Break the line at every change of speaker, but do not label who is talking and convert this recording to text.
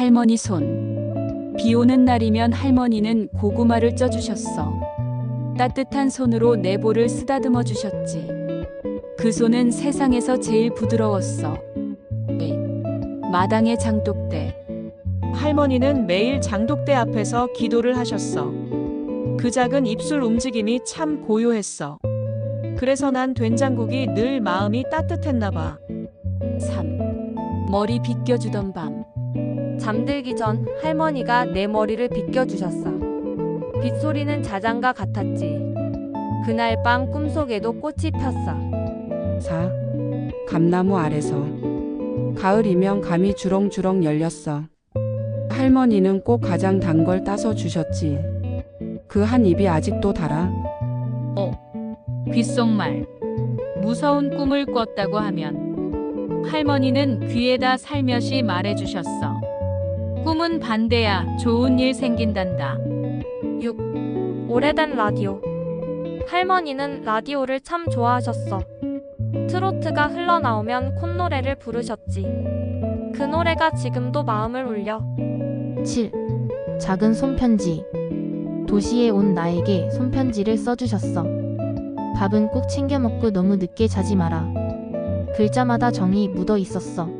할머니 손. 비 오는 날이면 할머니는 고구마를 쪄주셨어. 따뜻한 손으로 내 볼을 쓰다듬어 주셨지. 그 손은 세상에서 제일 부드러웠어. 에이, 마당의 장독대.
할머니는 매일 장독대 앞에서 기도를 하셨어. 그 작은 입술 움직임이 참 고요했어. 그래서 난 된장국이 늘 마음이 따뜻했나 봐.
3. 머리 빗겨주던 밤.
잠들기 전 할머니가 내 머리를 빗겨주셨어. 빗소리는 자장가 같았지. 그날 밤 꿈속에도 꽃이 폈어.
4. 감나무 아래서 가을이면 감이 주렁주렁 열렸어. 할머니는 꼭 가장 단 걸 따서 주셨지. 그 한 입이 아직도 달아.
귓속말. 무서운 꿈을 꿨다고 하면 할머니는 귀에다 살며시 말해주셨어. 꿈은 반대야. 좋은 일 생긴단다.
6. 오래된 라디오. 할머니는 라디오를 참 좋아하셨어. 트로트가 흘러나오면 콧노래를 부르셨지. 그 노래가 지금도 마음을 울려.
7. 작은 손편지. 도시에 온 나에게 손편지를 써주셨어. 밥은 꼭 챙겨 먹고 너무 늦게 자지 마라. 글자마다 정이 묻어 있었어.